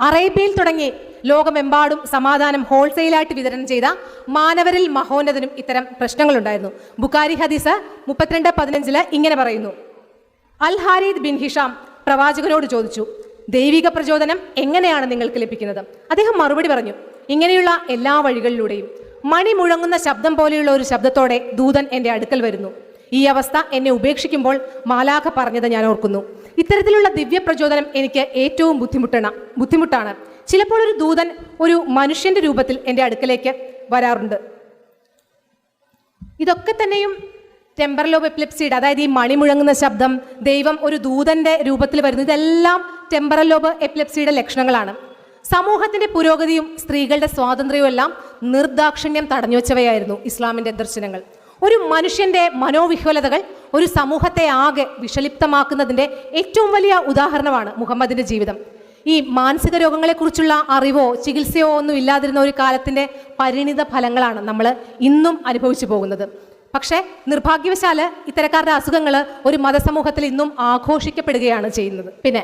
അറേബ്യയിൽ തുടങ്ങി. ലോകമെമ്പാടും സമാധാനം ഹോൾസെയിലായിട്ട് വിതരണം ചെയ്ത മാനവരിൽ മഹോന്നതനും ഇത്തരം പ്രശ്നങ്ങളുണ്ടായിരുന്നു. ബുക്കാരി ഹദീസ് മുപ്പത്തിരണ്ട് പതിനഞ്ചിൽ ഇങ്ങനെ പറയുന്നു. അൽ ഹാരിദ് ബിൻ ഹിഷാം പ്രവാചകനോട് ചോദിച്ചു ദൈവിക പ്രചോദനം എങ്ങനെയാണ് നിങ്ങൾക്ക് ലഭിക്കുന്നത്? അദ്ദേഹം മറുപടി പറഞ്ഞു ഇങ്ങനെയുള്ള എല്ലാ വഴികളിലൂടെയും. മണി മുഴങ്ങുന്ന ശബ്ദം പോലെയുള്ള ഒരു ശബ്ദത്തോടെ ദൂതൻ എന്റെ അടുക്കൽ വരുന്നു. ഈ അവസ്ഥ എന്നെ ഉപേക്ഷിക്കുമ്പോൾ മാലാഖ പറഞ്ഞത് ഞാൻ ഓർക്കുന്നു. ഇത്തരത്തിലുള്ള ദിവ്യ പ്രചോദനം എനിക്ക് ഏറ്റവും ബുദ്ധിമുട്ടണ ബുദ്ധിമുട്ടാണ്. ചിലപ്പോൾ ഒരു ദൂതൻ ഒരു മനുഷ്യന്റെ രൂപത്തിൽ എന്റെ അടുക്കലേക്ക് വരാറുണ്ട്. ഇതൊക്കെ തന്നെയും ടെമ്പറലോബ് എപ്പിലെപ്സിയുടെ അതായത് ഈ മണി മുഴങ്ങുന്ന ശബ്ദം ദൈവം ഒരു ദൂതന്റെ രൂപത്തിൽ വരുന്നു ഇതെല്ലാം ടെമ്പറലോബ് എപ്പിലെപ്സിയുടെ ലക്ഷണങ്ങളാണ്. സമൂഹത്തിന്റെ പുരോഗതിയും സ്ത്രീകളുടെ സ്വാതന്ത്ര്യവും എല്ലാം നിർദാക്ഷിണ്യം തടഞ്ഞു വെച്ചവയായിരുന്നു ഇസ്ലാമിന്റെ ദർശനങ്ങൾ. ഒരു മനുഷ്യന്റെ മനോവിഹ്വലതകൾ ഒരു സമൂഹത്തെ ആകെ വിഷലിപ്തമാക്കുന്നതിന്റെ ഏറ്റവും വലിയ ഉദാഹരണമാണ് മുഹമ്മദിന്റെ ജീവിതം. ഈ മാനസിക രോഗങ്ങളെക്കുറിച്ചുള്ള അറിവോ ചികിത്സയോ ഒന്നും ഇല്ലാതിരുന്ന ഒരു കാലത്തിന്റെ പരിണിത ഫലങ്ങളാണ് നമ്മൾ ഇന്നും അനുഭവിച്ചു പോകുന്നത്. പക്ഷേ നിർഭാഗ്യവശാൽ ഇത്തരക്കാരുടെ അസുഖങ്ങൾ ഒരു മതസമൂഹത്തിൽ ഇന്നും ആഘോഷിക്കപ്പെടുകയാണ് ചെയ്യുന്നത്. പിന്നെ